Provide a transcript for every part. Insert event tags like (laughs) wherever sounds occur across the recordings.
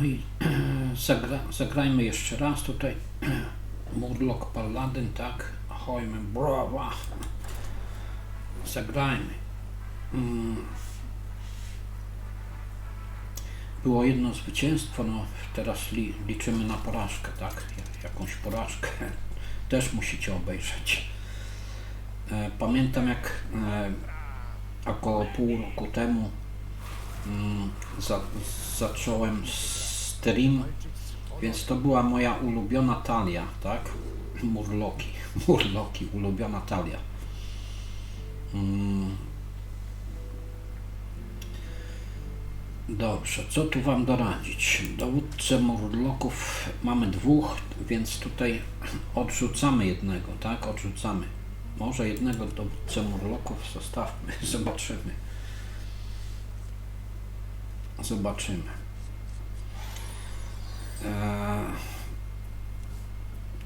No i (clears throat) zagra, zagrajmy jeszcze raz tutaj. (clears throat) Murloc Paladin, tak? Hojmy brawa. Zagrajmy. Mm. Było jedno zwycięstwo, no teraz li, liczymy na porażkę, tak? Ja- Jakąś porażkę (laughs) też musicie obejrzeć. E, Pamiętam jak e, około pół roku temu mm, za, zacząłem stream, więc to była moja ulubiona talia, tak? Murloki, (laughs) murloki, ulubiona talia. Mm. Dobrze, co tu Wam doradzić? Dowódcę murloków mamy dwóch, więc tutaj odrzucamy jednego, tak? Odrzucamy. Może jednego dowódcę murloków zostawmy, (laughs) zobaczymy. Zobaczymy. Eee,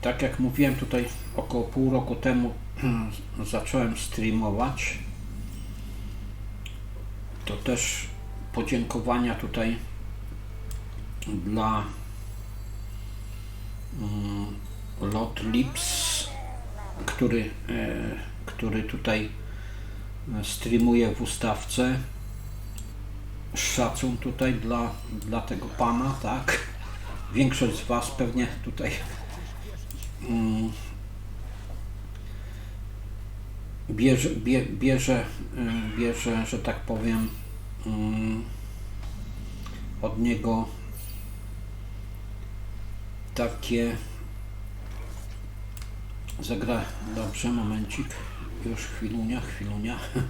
tak jak mówiłem tutaj około pół roku temu (clears throat) zacząłem streamować. To też podziękowania tutaj dla mm, Lot Lips, który, e, który tutaj streamuje w ustawce. Szacun tutaj dla, dla tego pana, tak? Większość z Was pewnie tutaj mm, bierze, bie, bierze, y, bierze, że tak powiem, mm, od niego takie zagra dobrze, momencik już chwilunia, chwilunia. (laughs)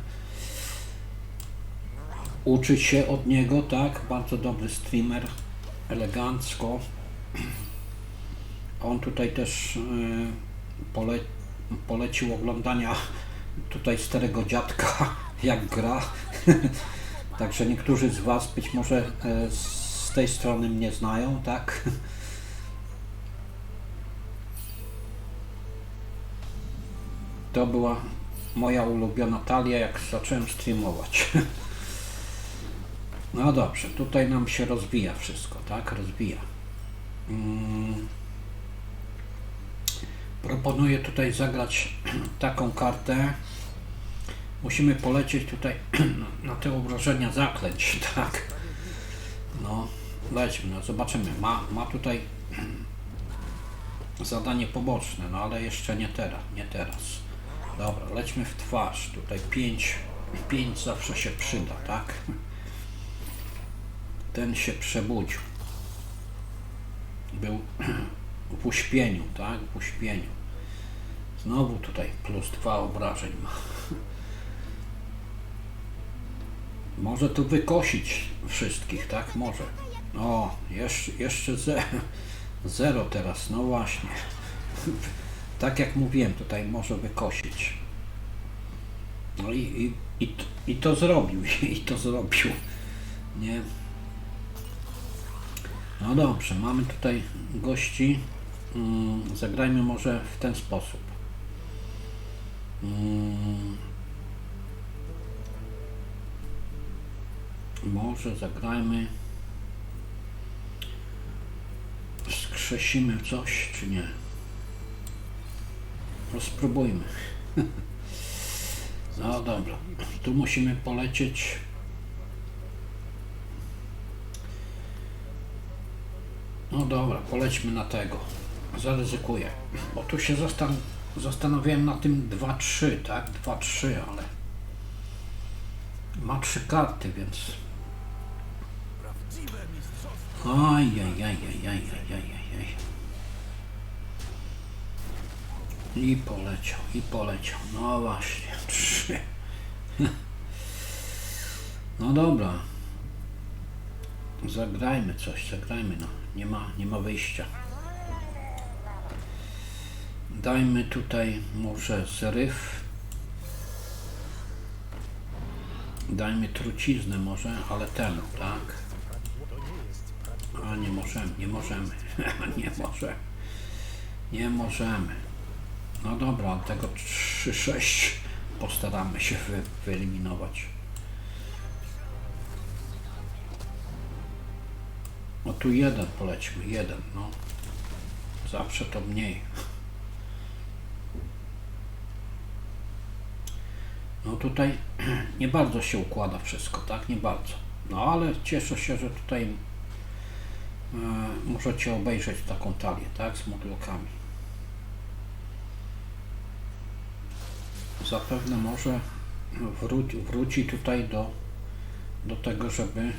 Uczyć się od niego, tak, bardzo dobry streamer elegancko on tutaj też y, pole, polecił oglądania tutaj starego dziadka, (laughs) jak gra. (laughs) Także niektórzy z Was być może e, z tej strony mnie znają, tak? (laughs) To była moja ulubiona talia, jak zacząłem streamować. No dobrze, tutaj nam się rozwija wszystko, tak? Rozwija. Mm. Proponuję tutaj zagrać (clears throat) taką kartę. Musimy polecieć tutaj (clears throat) na te obrażenia zaklęć, (laughs) tak? No, lećmy, no zobaczymy. Ma, ma tutaj (clears throat) zadanie poboczne, no ale jeszcze nie teraz, nie teraz. Dobra, lećmy w twarz. Tutaj 5, 5 zawsze się przyda, tak? Ten się przebudził. Był (clears throat) w uśpieniu, tak? W uśpieniu. Znowu tutaj plus dwa obrażeń ma. (laughs) Może tu wykosić wszystkich, tak? Może. O, jeszcze, jeszcze ze, (laughs) zero teraz, no właśnie. (laughs) Tak jak mówiłem, tutaj może wykosić. No i, i, i, i to zrobił, i to zrobił. Nie. No dobrze, mamy tutaj gości. Mm, zagrajmy może w ten sposób. Mm. Może zagrajmy. Skrzesimy coś, czy nie? No spróbujmy. (laughs) No dobra, tu musimy polecieć. No dobra, polećmy na tego. Zaryzykuję. Bo tu się zastan zastanawiałem na tym 2-3, tak? 2-3, ale ma trzy karty, więc. Oj. I poleciał, i poleciał. No właśnie, (laughs) trzy. No dobra. Zagrajmy coś, zagrajmy, no. Nie ma, nie ma wyjścia. Dajmy tutaj może zryw. Dajmy truciznę może, ale ten, tak? A nie możemy, nie możemy, (laughs) nie możemy, nie możemy. No dobra, tego 3-6 postaramy się wy, wyeliminować. No tu jeden polećmy, jeden, no. Zawsze to mniej. No tutaj (clears throat) nie bardzo się układa wszystko, tak? Nie bardzo. No ale cieszę się, że tutaj e, możecie obejrzeć taką talię, tak? Z modlokami. Zapewne może wró- wróci tutaj do, do tego, żeby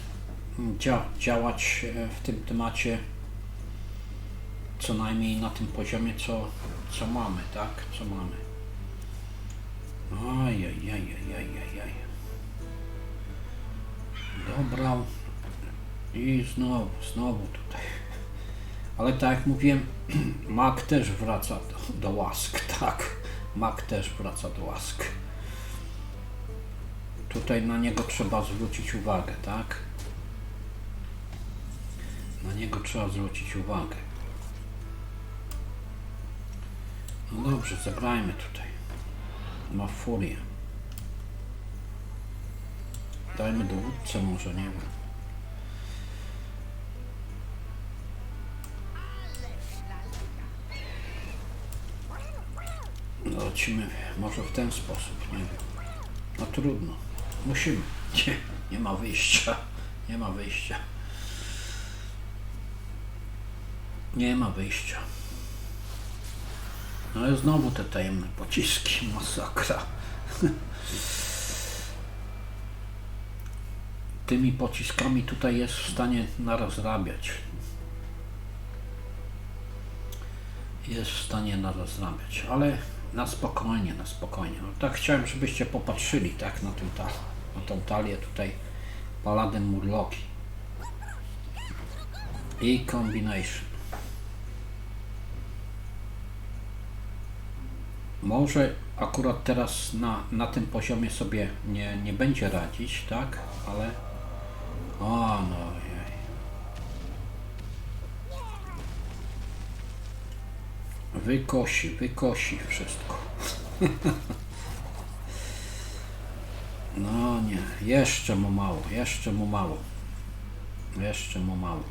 dzia- działać e, w tym temacie co najmniej na tym poziomie, co, co mamy, tak? Co mamy. Ajajajajajajaj. Dobra. I znowu, znowu tutaj. Ale tak jak mówiłem, (clears throat) Mac też wraca do, do łask, (laughs) tak. Mac też wraca do łask. Tutaj na niego trzeba zwrócić uwagę, tak? Na niego trzeba zwrócić uwagę. No dobrze, zagrajmy tutaj. Ma furię. Dajmy dowódcę może, nie wiem. Lecimy może w ten sposób, nie wiem. No trudno. Musimy. Nie, nie ma wyjścia. Nie ma wyjścia. Nie ma wyjścia. No ale znowu te tajemne pociski, masakra. Tymi pociskami tutaj jest w stanie narozrabiać. Jest w stanie narozrabiać, ale na spokojnie, na spokojnie. No, tak chciałem, żebyście popatrzyli tak na, tym, ta, na tą talię tutaj Paladin Murloki i Combination. Może akurat teraz na, na tym poziomie sobie nie, nie będzie radzić, tak? Ale. O, no jej. Wykosi, wykosi wszystko. (laughs) No nie, jeszcze mu mało, jeszcze mu mało. Jeszcze mu mało.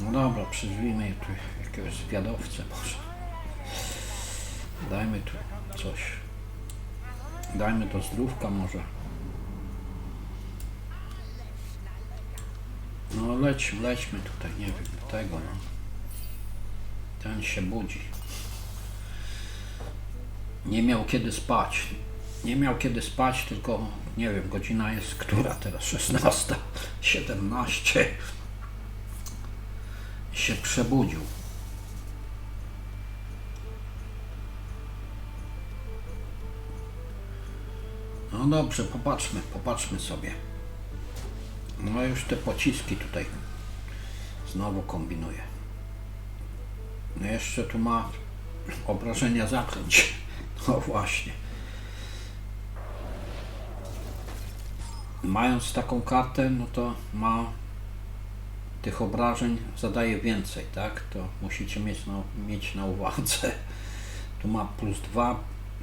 No dobra, przyzwijmy tu jakiegoś zwiadowcę może. Dajmy tu coś. Dajmy to zdrówka może. No leć, lećmy tutaj, nie wiem, tego no. Ten się budzi. Nie miał kiedy spać. Nie miał kiedy spać, tylko nie wiem, godzina jest która teraz? 16, 17. Się przebudził. No dobrze, popatrzmy, popatrzmy sobie. No już te pociski tutaj znowu kombinuje. No jeszcze tu ma obrażenia zaklęć. (laughs) No właśnie. Mając taką kartę, no to ma tych obrażeń zadaje więcej, tak? To musicie mieć na, mieć na uwadze. Tu ma plus 2,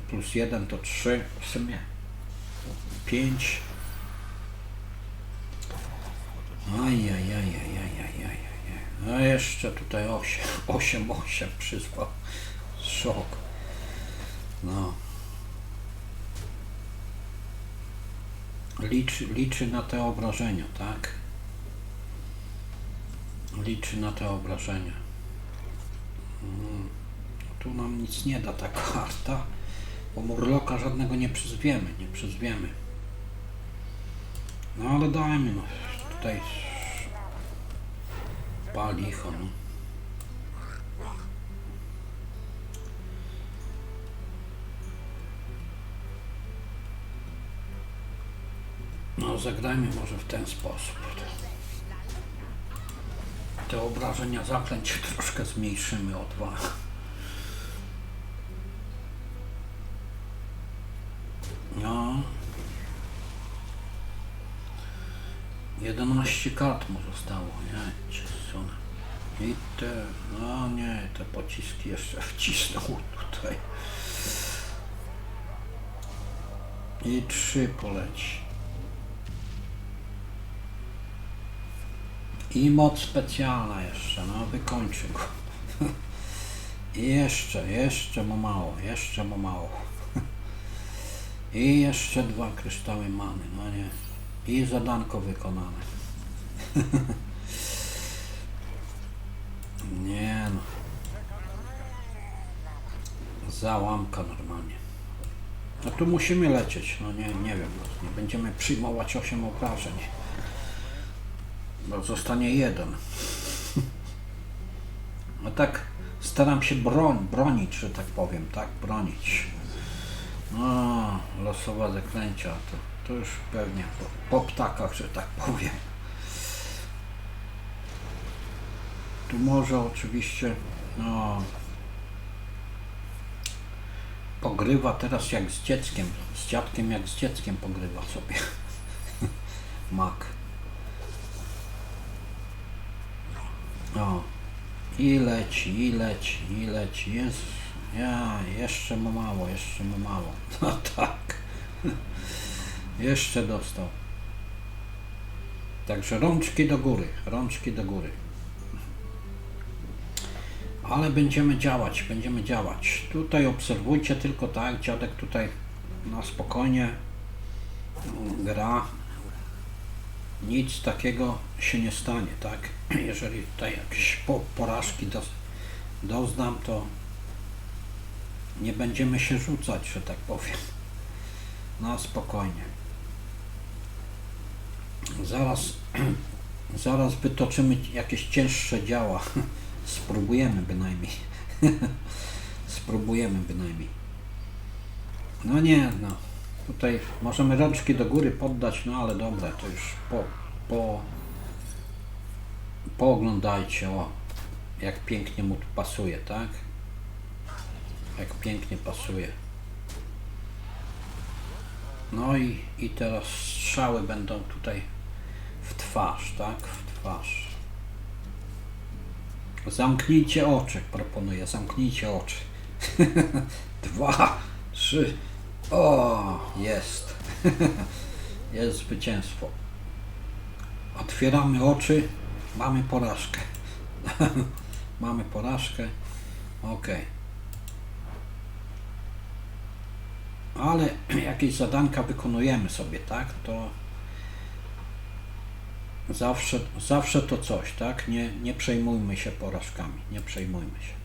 plus 1 to 3, w sumie 5. Ajajajajajajajaj. A jeszcze tutaj 8, 8, 8 przyzwał. Szok. No. Liczy, liczy na te obrażenia, tak? Liczy na te obrażenia. Mm. Tu nam nic nie da ta karta, bo murloka żadnego nie przyzwiemy, nie przyzwiemy. No ale dajmy, no. Tutaj palicho, no. No zagrajmy może w ten sposób. Te obrażenia zaklęć troszkę zmniejszymy o dwa. No. 11 kart mu zostało, nie? Ciesone. I te, no nie, te pociski jeszcze wcisnął tutaj. I trzy poleci. I moc specjalna jeszcze, no wykończy go. (laughs) I jeszcze, jeszcze mu mało, jeszcze mu mało. I jeszcze dwa kryształy many, no nie. I zadanko wykonane. (laughs) Nie no. Załamka normalnie. No tu musimy lecieć, no nie, nie wiem, no, nie będziemy przyjmować 8 obrażeń. Bo zostanie jeden. (laughs) No tak staram się broń, bronić, że tak powiem, tak? Bronić. No, losowe zaklęcia, to, to już pewnie po, po ptakach, że tak powiem. Tu może oczywiście, no, pogrywa teraz jak z dzieckiem, z dziadkiem jak z dzieckiem pogrywa sobie. (laughs) Mak. O, i leci, i leci, i leci, jest, ja, jeszcze mu mało, jeszcze mu mało, (laughs) no tak, jeszcze dostał. Także rączki do góry, rączki do góry. Ale będziemy działać, będziemy działać. Tutaj obserwujcie tylko tak, dziadek tutaj na spokojnie gra. Nic takiego się nie stanie, tak? (clears throat) Jeżeli tutaj jakieś po, porażki doznam, to nie będziemy się rzucać, że tak powiem. Na spokojnie. Zaraz, (clears throat) zaraz wytoczymy jakieś cięższe działa. (laughs) Spróbujemy bynajmniej. (laughs) Spróbujemy bynajmniej. No nie, no. Tutaj możemy rączki do góry poddać, no ale dobra, to już po, po pooglądajcie, o, jak pięknie mu tu pasuje, tak? Jak pięknie pasuje. No i, i teraz strzały będą tutaj w twarz, tak? W twarz. Zamknijcie oczy, proponuję, zamknijcie oczy. (laughs) Dwa, trzy. O, jest. (laughs) jest zwycięstwo. Otwieramy oczy, mamy porażkę. (laughs) mamy porażkę. Ok. Ale (clears throat) jakieś zadanka wykonujemy sobie, tak? To zawsze, zawsze to coś, tak? Nie, nie przejmujmy się porażkami, nie przejmujmy się.